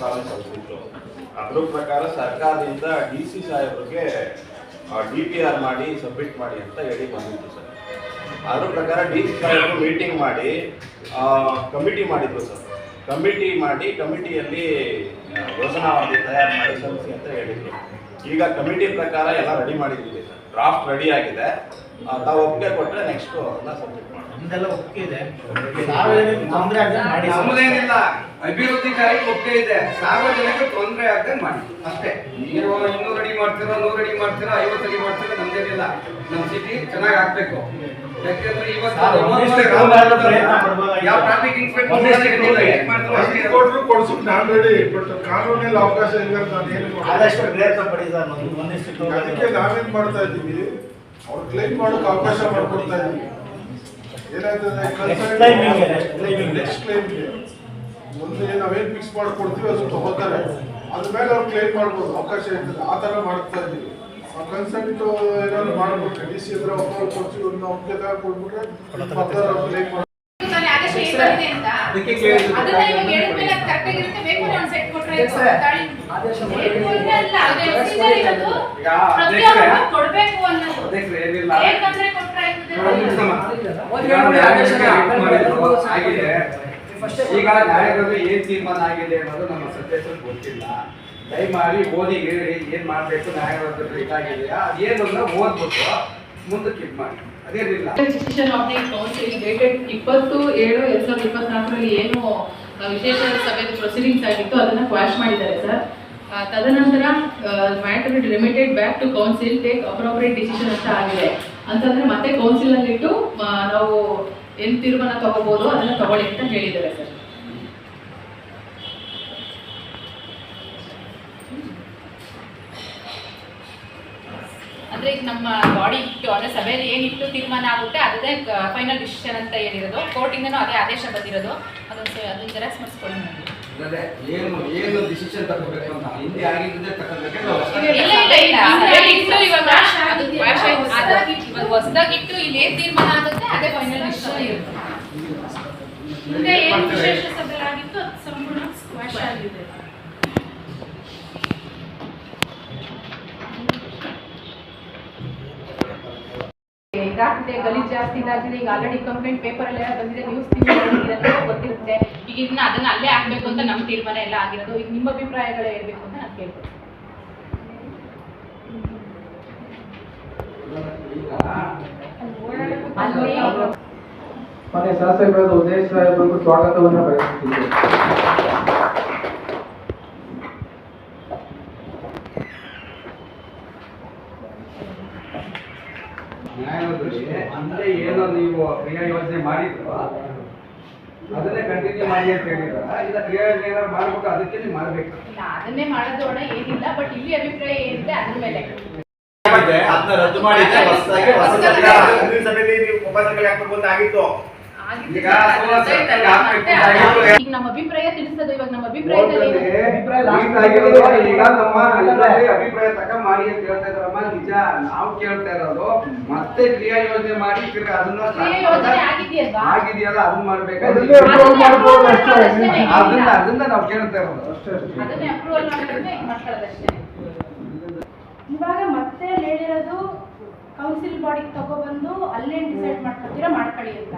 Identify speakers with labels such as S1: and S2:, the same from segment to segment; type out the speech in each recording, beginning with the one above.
S1: ಸಲ್ಲಿಸಿತ್ತು ಅದ್ರ ಪ್ರಕಾರ ಸರ್ಕಾರದಿಂದ ಡಿ ಸಿ ಸಾಹೇಬ್ರಿಗೆ ಡಿ ಪಿ ಆರ್ ಮಾಡಿ ಸಬ್ಮಿಟ್ ಮಾಡಿ ಅಂತ ಹೇಳಿ ಬಂದಿತ್ತು ಸರ್. ಅದ್ರ ಪ್ರಕಾರ ಡಿ ಸಿ ಸಾಹೇಬ್ರು ಮೀಟಿಂಗ್ ಮಾಡಿ ಕಮಿಟಿ ಮಾಡಿದ್ರು ಸರ್. ಕಮಿಟಿ ಮಾಡಿ ಕಮಿಟಿಯಲ್ಲಿ ಯೋಜನಾ ವರದಿ ತಯಾರು ಮಾಡಿ ಸಲ್ಲಿಸಿ ಅಂತ ಹೇಳಿದ್ರು. ಈಗ ಕಮಿಟಿ ಪ್ರಕಾರ ಎಲ್ಲ ರೆಡಿ ಮಾಡಿದ್ದೀವಿ ಸರ್. ಡ್ರಾಫ್ಟ್ ರೆಡಿ ಆಗಿದೆ. ತಾವು ಒಪ್ಪಿಗೆ ಕೊಟ್ಟರೆ ನೆಕ್ಸ್ಟ್ ಅದನ್ನ ಸಬ್ಮಿಟ್ ಮಾಡಿ
S2: ನಮ್ದೆಲ್ಲ ಒಪ್ಪಿಗೆ ಇದೆ. ಸಾರ್ವಜನಿಕ ತೊಂದರೆ ಆಗದೆ ಮಾಡಿ
S3: ನಮ್ದೇನಿಲ್ಲ. ಅಭಿವೃದ್ಧಿ ಕಾರ್ಯಕ್ಕೆ ಒಪ್ಪಿಗೆ ಇದೆ. ಸಾರ್ವಜನಿಕ ತೊಂದರೆ ಆಗದೆ ಮಾಡಿ. ಅಷ್ಟೇ. ನೀವು ಇನ್ನೂರು ಅಡಿ ಮಾಡ್ತೀರಾ ನೂರು ಅಡಿ ಮಾಡ್ತೀರಾ ಐವತ್ತು ಅಡಿ ಮಾಡ್ತೀರಾ ನಮ್ದೇನಿಲ್ಲ. ನಮ್ಮ ಸಿಟಿ ಚೆನ್ನಾಗಿ ಆಗ್ಬೇಕು. ಯಾಕೆಂದ್ರೆ ಇವತ್ತು
S2: ಪ್ರಯತ್ನ.
S3: ಯಾವ ಟ್ರಾಫಿಕ್ ಇನ್ಸ್ಪೆಕ್ಟರ್
S2: ಒಂದಿಷ್ಟು
S3: ಅಷ್ಟೇ. ಇರೋದು.
S4: ಕೊಟ್ರು ಕೊಡ್ಸಕ್ ನಾನ್ ರೆಡಿ ಬಟ್ ಕಾನೂನಲ್ಲಿ ಅವಕಾಶ ಇಲ್ಲ ಅಂತ ನಾನು ಏನು
S2: ಆದಷ್ಟು ಪ್ರಯತ್ನ ಪಡಿ ಸರ್
S4: ಅದಕ್ಕೆ ನಾವೇನ್ ಮಾಡ್ತಾ ಇದ್ದೀವಿ? ಅವ್ರು ಕ್ಲೈಮ್ ಮಾಡೋಕೆ ಅವಕಾಶ ಮಾಡ್ಕೊಡ್ತಾ ಇದ್ದೀವಿ. ನೆಕ್ಸ್ಟ್ ಕ್ಲೈಮ್ಗೆ ಮುಂದೆ ನಾವೇನ್ ಫಿಕ್ಸ್ ಮಾಡ್ಕೊಡ್ತೀವಿ ಅದು ತಗೋತಾರೆ ಅದ್ರ ಮೇಲೆ ಅವ್ರು ಕ್ಲೇಮ್ ಮಾಡ್ಬೋದು ಅವಕಾಶ ಇರ್ತದೆ. ಆ ತರ ಮಾಡ್ತಾ ಇದ್ದೀವಿ. ಕನ್ಸೆಂಟ್ ಏನಾದ್ರು ಮಾಡ್ಬಿಟ್ರೆ ಡಿ ಸಿ ಹತ್ರ ಕೊಡ್ತೀವಿ ಒಂದು ಒಪ್ಪಿಗೆ ಕೊಟ್ಬಿಟ್ರೆ ಮಾಡಿ
S3: ಅದಕ್ಕೆ ಈಗ ನ್ಯಾಯಾಲಯದಲ್ಲಿ ಏನ್ ತೀರ್ಮಾನ ಆಗಿದೆ ಅನ್ನೋದು ನಮ್ಮ ಸದಸ್ಯರಿಗೆ ಗೊತ್ತಿಲ್ಲ. ದಯಮಾಡಿ ಓದಿ, ಹೇಳಿ, ಏನ್ ಮಾಡ್ಬೇಕು ನ್ಯಾಯಾಲಯದಲ್ಲಿ ಇದಾಗಿದೆಯಾ? ಅಂದ್ರೆ ಓದ್ಬಿಟ್ಟು ಮುಂದಕ್ಕೆ ಇದು ಮಾಡಿ. ಅದೇನಿಲ್ಲ.
S5: ಆಫ್ ದಿ ಕೌನ್ಸಿಲ್ ಡೇಟೆಡ್ ಇಪ್ಪತ್ತು ಏಳು ಎರಡ್ ಸಾವಿರದ ಇಪ್ಪತ್ನಾಲ್ಕರಲ್ಲಿ ಏನು ವಿಶೇಷ ಸಭೆ ಪ್ರೊಸೀಡಿಂಗ್ಸ್ ಆಗಿತ್ತು, ಅದನ್ನ ಕ್ವಾಶ್ ಮಾಡಿದ್ದಾರೆ ಸರ್ ತದನಂತರ matter limited back to council take appropriate decision ಅಂತ ಆಗಿದೆ. ಅಂತಂದ್ರೆ ಮತ್ತೆ ಕೌನ್ಸಿಲ್ ಅಲ್ಲಿ ಇಟ್ಟು ನಾವು ಏನ್ ತೀರ್ಮಾನ ತಗೋಬಹುದು ಅದನ್ನ ತಗೊಳ್ಳಿ ಅಂತ ಹೇಳಿದ್ದಾರೆ ಸರ್
S6: ಅಂದ್ರೆ ಈಗ ನಮ್ಮ ಬಾಡಿ ಇಟ್ಟು ಅಂದ್ರೆ ಸಭೆಯಲ್ಲಿ ಏನಿಟ್ಟು ತೀರ್ಮಾನ ಆಗುತ್ತೆ ಅದೇ ಫೈನಲ್ ಡಿಸಿಷನ್ ಅಂತ ಏನಿರೋದು ಕೋರ್ಟಿಂದನೂ ಅದೇ ಆದೇಶ ಬಂದಿರೋದು. ಅದೊಂದು ಅದನ್ನ ಜೆರಾಕ್ಸ್ ಮಾಡಿಸ್ಕೊಳ್ಳಿ ನನಗೆ.
S3: ಅದೇ ಏನು ಡಿಸಿಷನ್ ತಗೋಬೇಕು ಅಂತ ಹಿಂದೆ ಆಗಿದ್ದೇ ತಗೋಬೇಕು
S6: ಇವಾಗ ಇಲ್ಲಿ ಏನ್ ತೀರ್ಮಾನ ಆಗುತ್ತೆ ಅದೇ ಫೈನಲ್ ಡಿಸಿಷನ್ ಇರುತ್ತೆ
S5: ಹಿಂದೆ ಏನು ವಿಶೇಷ ಸಭೆ ಆಗಿತ್ತು ಅದು ಸಂಪೂರ್ಣ ಸ್ಕ್ವಾಶ್ ಆಗಿದೆ
S6: ಇದಾಗ್ತಿದೆ ಗಲೀಜ್ ಜಾಸ್ತಿ ಆಗಿದೆ ಈಗ ಆಲ್ರೆಡಿ ಕಂಪ್ಲೇಂಟ್ ಎಲ್ಲ ಬಂದಿದೆ. ನ್ಯೂಸ್ ಗೊತ್ತಿರುತ್ತೆ. ಈಗ ಇದನ್ನ ಅದನ್ನ ಅಲ್ಲೇ ಹಾಕ್ಬೇಕು ಅಂತ ನಮ್ಮ ತೀರ್ಮಾನ ಎಲ್ಲ ಆಗಿರೋದು. ಈಗ ನಿಮ್ಮ ಅಭಿಪ್ರಾಯಗಳು ಹೇಳ್ಬೇಕು ಅಂತ ನಾನು ಕೇಳ್ತೇನೆ. ಅಲ್ಲಿ
S7: ಮನೆ ಶಾಸಕರಾದ ಸಾಹೇಬರಿಗೂ ಸ್ವಾಗತವನ್ನು ಬಯಸುತ್ತಿದ್ದೇನೆ
S3: ನ್ಯಾಯಾಲಯದಲ್ಲಿ ಅಂದ್ರೆ ಏನೋ ನೀವು ಕ್ರಿಯಾ ಯೋಜನೆ ಮಾಡಿದ್ರು ಅದನ್ನೇ ಕಂಟಿನ್ಯೂ ಮಾಡಿ ಅಂತ ಹೇಳಿದ್ರ? ಇಲ್ಲ ಕ್ರಿಯಾ ಯೋಜನೆ ಏನಾದ್ರು ಮಾಡ್ಬಿಟ್ಟು ಅದಕ್ಕೆ ನೀವು ಮಾಡ್ಬೇಕು?
S6: ಇಲ್ಲ, ಅದನ್ನೇ ಮಾಡೋದೋಣ ಏನಿಲ್ಲ ಬಟ್ ಇಲ್ಲಿ ಅಭಿಪ್ರಾಯ ಏನಿದೆ ಅದ್ರ ಮೇಲೆ.
S2: ಅದನ್ನ ರದ್ದು ಮಾಡಿ ಹೊಸದಾಗಿ ಹೊಸ ಸಭೆ ಸಭೆಯಲ್ಲಿ ನೀವು ಉಪಸಭೆಗೆ ಹಾಕಬಹುದಾಗಿತ್ತು
S6: ಅಂತ
S3: ಈಗ
S6: ಈಗ ನಮ್ಮ ಅಭಿಪ್ರಾಯ ತಿಳಿಸೋದು ಇವಾಗ ನಮ್ಮ ಅಭಿಪ್ರಾಯದಲ್ಲಿ
S3: ಈಗ ನಮ್ಮ ಅಭಿಪ್ರಾಯ ತಕ ಮಾಡಿ ಅಂತ ಹೇಳ್ತಾ ಇದ್ರಮ್ಮ ನಿಜ ನಾವು ಕೇಳ್ತಾ ಇರೋದು ಮತ್ತೆ ಕ್ರಿಯಾ ಯೋಜನೆ ಮಾಡಿ ತಿರ್ಗಾ ಅದನ್ನ? ಆಗಿದೆಯಲ್ಲ ಅದನ್ನ ಮಾಡ್ಬೇಕಾ?
S4: ಅದನ್ನೇ.
S3: ಅದನ್ನ ನಾವು ಕೇಳ್ತಾ ಇರೋದು. ಅಷ್ಟೇ ಅಷ್ಟೇ.
S6: ಅಪ್ರೂವಲ್ ಮಾಡೋದನ್ನ ಈಗ
S5: ಇವಾಗ ಮತ್ತೆ ಹೇಳಿರೋದು ಕೌನ್ಸಿಲ್ ಬಾಡಿಗೆ ತಗೊಬಂದು ಅಲ್ಲೇ ಡಿಸೈಡ್ ಮಾಡ್ಕೊತೀರಾ ಮಾಡ್ಕೊಳ್ಳಿ ಅಂತ.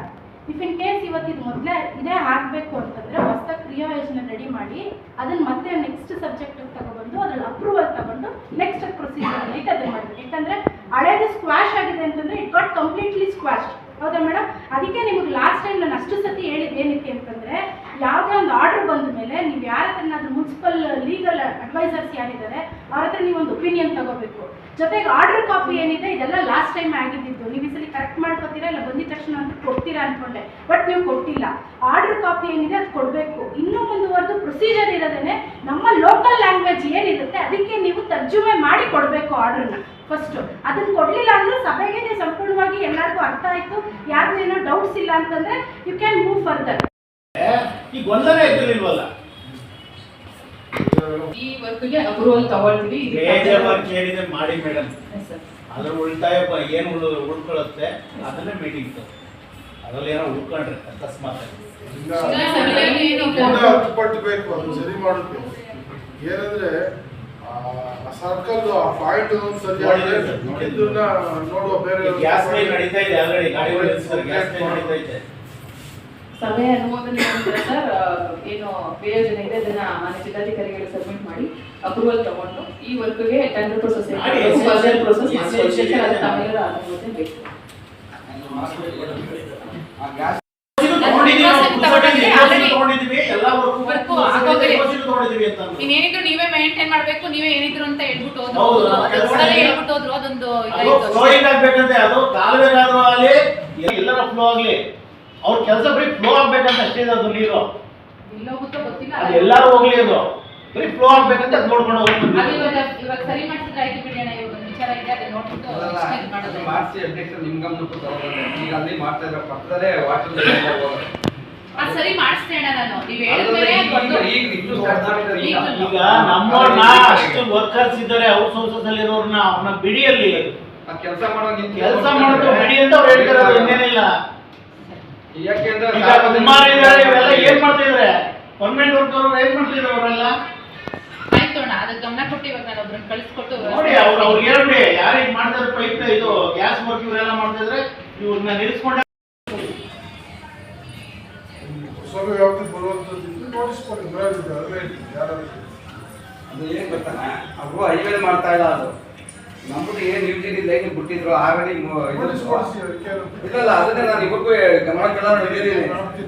S5: ಇಫ್ ಇನ್ ಕೇಸ್ ಇವತ್ತು ಇದು ಮೊದಲೇ ಇದೇ ಆಗಬೇಕು ಅಂತಂದರೆ ಹೊಸ ಕ್ರಿಯಾ ಯೋಜನೆ ರೆಡಿ ಮಾಡಿ, ಅದನ್ನು ಮತ್ತೆ ನೆಕ್ಸ್ಟ್ ಸಬ್ಜೆಕ್ಟ್ ತಗೊಬಂದು, ಅದ್ರಲ್ಲಿ ಅಪ್ರೂವಲ್ ತಗೊಂಡು ನೆಕ್ಸ್ಟ್ ಪ್ರೊಸೀಜರ್ ಅಲ್ಲಿ ಅದನ್ನು ಮಾಡಬೇಕು. ಯಾಕಂದರೆ ಹಳೇದು ಸ್ಕ್ವಾಶ್ ಆಗಿದೆ ಅಂತಂದರೆ ಇಟ್ ಗಾಟ್ ಕಂಪ್ಲೀಟ್ಲಿ ಸ್ಕ್ವಾಶ್ ಹೌದಾ ಮೇಡಮ್ ಅದಕ್ಕೆ ನಿಮಗೆ ಲಾಸ್ಟ್ ಟೈಮ್ ನಾನು ಅಷ್ಟು ಸತಿ ಹೇಳಿದ್ದು ಏನಕ್ಕೆ ಅಂತಂದರೆ, ಯಾವುದೇ ಒಂದು ಆರ್ಡರ್ ಬಂದ ಮೇಲೆ ನೀವು ಯಾರ ಮುನ್ಸಿಪಲ್ ಲೀಗಲ್ ಅಡ್ವೈಸರ್ಸ್ ಯಾರಿದ್ದಾರೆ ನೀವು ಒಂದು ಒಪಿನಿಯನ್ ತಗೋಬೇಕು. ಜೊತೆಗೆ ಆರ್ಡರ್ ಕಾಪಿ ಏನಿದೆ, ಇದೆಲ್ಲ ಲಾಸ್ಟ್ ಟೈಮ್ ಆಗಿದ್ದು ನೀವು ಈ ಕರೆಕ್ಟ್ ಮಾಡ್ಕೋತೀರಾ ಇಲ್ಲ ಬಂದಿದ ತಕ್ಷಣ ಅಂತ ಕೊಡ್ತೀರಾ ಅನ್ಕೊಂಡೆ. ಬಟ್ ನೀವು ಕೊಟ್ಟಿಲ್ಲ. ಆರ್ಡರ್ ಕಾಪಿ ಏನಿದೆ ಅದು ಕೊಡಬೇಕು. ಇನ್ನೂ ಮುಂದುವರೆದು ಪ್ರೊಸೀಜರ್ ಇರೋದೇನೆ ನಮ್ಮ ಲೋಕಲ್ ಲ್ಯಾಂಗ್ವೇಜ್ ಏನಿರುತ್ತೆ, ಅದಕ್ಕೆ ನೀವು ತರ್ಜುಮೆ ಮಾಡಿ ಕೊಡಬೇಕು ಆರ್ಡರ್ನ ಫಸ್ಟ್ ಅದನ್ನು ಕೊಡ್ಲಿಲ್ಲ ಅಂದ್ರೆ ಸಭೆಗೆ ನೀವು ಸಂಪೂರ್ಣವಾಗಿ ಎಲ್ಲರಿಗೂ ಅರ್ಥ ಆಯ್ತು. ಯಾರಿಗೂ ಏನೋ ಡೌಟ್ಸ್ ಇಲ್ಲ ಅಂತಂದ್ರೆ ಯು ಕ್ಯಾನ್ ಮೂವ್ ಫರ್ದರ್
S2: ಈ ಗೊಂದಲ ಇದ್ದಿಲ್ವಲ್ಲ
S5: ಈ ವರ್ಕ್ಗೆ ಅಪ್ರೂವಲ್ ತಗೊಳ್ತೀವಿ.
S2: ಬೇಜವಾಬ್ದಾರಿ ಕೇಳಿದ್ರೆ ಮಾಡಿ ಮೇಡಮ್. ಅದ್ರ ಉಳಿತಾಯ ಬ- ಏನು ಉಳ್- ಉಳ್ಕೊಳ್ಳುತ್ತೆ ಅದನ್ನೇ ಮೀಟಿಂಗ್ ಅದ್ರಲ್ಲಿ ಏನೋ ಉಳ್ಕೊಂಡ್ರೆ ಅಕಸ್ಮಾತ್
S4: ಹತ್ತು ಪಟ್ಟು ಬೇಕು ಅದು ಸರಿ ಮಾಡುತ್ತೆ ಏನಂದ್ರೆ ಸರ್ಕಲ್ ಆ ಪಾಯಿಂಟ್ ಒಂದು ಸರಿ ಆದ್ರೆ ಇದನ್ನ ನೋಡುವ ಬೇರೆ
S2: ಗ್ಯಾಸ್ ಲೈನ್ ನಡೀತಾ ಇದೆ ಆಲ್ರೆಡಿ ಗಾಡಿಗಳು ಗ್ಯಾಸ್ ಲೈನ್ ನಡೀತಾ ಇದೆ.
S8: ಸಭೆಯ ಅನುಮೋದನೆ ನಂತರ ಸರ್ ಏನು ಪ್ರಯೋಜನ ಇದೆ ಅದನ್ನ ಮಾನ್ಯ ಜಿಲ್ಲಾಧಿಕಾರಿಗಳಿಗೆ ಸಬ್ಮಿಟ್ ಮಾಡಿ ಅಪ್ರೂವಲ್ ತಗೊಂಡು ಈ ವರ್ಕ್ಗೆ ಟೆಂಡರ್ ಪ್ರೊಸೆಸ್ ಪ್ರೊಸೆಸ್ ಅನುಮೋದನೆ ಬೇಕು
S2: ನಾವು ಅಂತ.
S6: ಇನ್ನೇನಿದ್ರು ನೀವೇ ಮೇಂಟೈನ್ ಮಾಡ್ಬೇಕು ನೀವೇ ಏನಿದ್ರು ಅಂತ ಹೇಳ್ಬಿಟ್ಟು ಹೋದ್ರು. ಹೇಳ್ಬಿಟ್ಟು ಹೋದ್ರು ಅದೊಂದು
S2: ಎಲ್ಲರ ಫ್ಲೋ ಆಗ್ಲಿ ಅವ್ರ ಕೆಲಸ ಬರೀ ಫ್ಲೋ ಆಗ್ಬೇಕಂತ ಅಷ್ಟೇ ಇದೆ ಅದು ನೀರು.
S6: ಇಲ್ಲ ಹೋಗುತ್ತೋ ಗೊತ್ತಿಲ್ಲ.
S2: ಅದು ಎಲ್ಲಾರು ಹೋಗ್ಲಿ ಅದು. ಬರೀ ಫ್ಲೋ ಆಗ್ಬೇಕಂತ ಅದ್ ನೋಡ್ಕೊಂಡು
S6: ಸರಿ
S3: ಮಾಡಿಸಿ ಅಧ್ಯಕ್ಷ ನಿಮ್ ಗಮನಕ್ಕೂ ಈಗ ಅಲ್ಲಿ ಮಾಡ್ತಾ ಇರೋ ಪಕ್ಕದಲ್ಲೇ ವಾಟರ್
S6: ಅದು ಸರಿ ಮಾಡಿಸ್ತೇನೆ ನಾನು. ನೀವ್
S3: ಈಗ
S2: ನಮ್ಮವ್ರನ್ನ ಅಷ್ಟು ವರ್ಕರ್ಸ್ ಇದ್ದಾರೆ ಔಟ್ ಸೋರ್ಸಸ್ ಅಲ್ಲಿ ಇರೋರ್ನ ಅವ್ರನ್ನ ಬಿಡಿಯಲ್ಲಿ
S3: ಆ ಕೆಲಸ ಮಾಡೋ ನಿಂತು
S2: ಕೆಲಸ ಮಾಡೋದು ಬಿಡಿ ಅಂತ ಅವ್ರು ಹೇಳ್ತಾರೆ ಇನ್ನೇನಿಲ್ಲ. ಈಗ ಕುಮಾರ್ ಇದ್ದಾರೆ ಇವೆಲ್ಲ ಏನ್ ಮಾಡ್ತಾ ಇದ್ದಾರೆ ಪರ್ಮನೆಂಟ್ ವರ್ಕರ್ ಏನ್ ಮಾಡ್ತಿದ್ದಾರೆ ಅವರೆಲ್ಲ?
S6: ಆಯ್ತು ಅಣ್ಣ ಅದಕ್ಕೆ ಗಮನ ಕೊಟ್ಟು ಇವಾಗ ನಾನು ಒಬ್ರನ್ನ ಕಳಿಸ್ಕೊಟ್ಟು
S2: ನೋಡಿ ಅವ್ರು ಅವ್ರಿಗೆ ಹೇಳ್ಬಿಡಿ ಯಾರಿಗೆ ಮಾಡ್ತಾರೆ ಪೈಪ್ ಇದು ಗ್ಯಾಸ್ ವರ್ಕ್ ಇವರೆಲ್ಲ ಮಾಡ್ತಾ ಇದ್ರೆ ಇವ್ರನ್ನ ನಿಲ್ಲಿಸ್ಕೊಂಡ
S4: ಹೊಸಬ ವ್ಯಾಪ್ತಿ ಬರುವಂತದ್ದು ನೋಟಿಸ್ ಕೊಡಿ ಬರೋದಿದೆ ಅಲ್ಲೇ ಇಡಿ, ಯಾರಾದ್ರು.
S3: ಅದು ಏನ್ ಗೊತ್ತಾನ ಅವರು ಹೈವೇ ಮಾಡ್ತಾ ಇಲ್ಲ ಅದು. ನಮ್ದು ಏನ್ ಯೂಜಿಡಿ ಲೈನ್ ಬಿಟ್ಟಿದ್ರು ಆಲ್ರೆಡಿ
S4: ಏನಂತ
S3: ಇಲ್ಲ ಅದನ್ನೇ ನಾನು ಇವ್ರಿಗೂ ಗಮನ?
S4: ಇದರಲ್ಲಿ ನಮಗೆ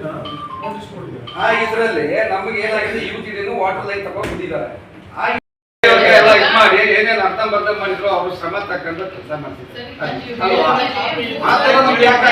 S3: ಆ ಇದ್ರಲ್ಲಿ ನಮ್ಗೆ ಏನಾಗಿದೆ ಯೂಜಿಡಿನು ವಾಟರ್ ಲೈನ್ ತಗೊಂಡ್ ಬಿಟ್ಟಿದ್ದಾರೆ. ಆ ಎಲ್ಲ ಇದು ಮಾಡಿ ಏನೇನು ಅರ್ಥ ಬರ್ಧ ಮಾಡಿದ್ರು ಅವ್ರು ಶ್ರಮ ತಕ್ಕಂತ ಕೆಲಸ ಮಾಡ್ತಿದ್ದಾರೆ. ಯಾಕೆ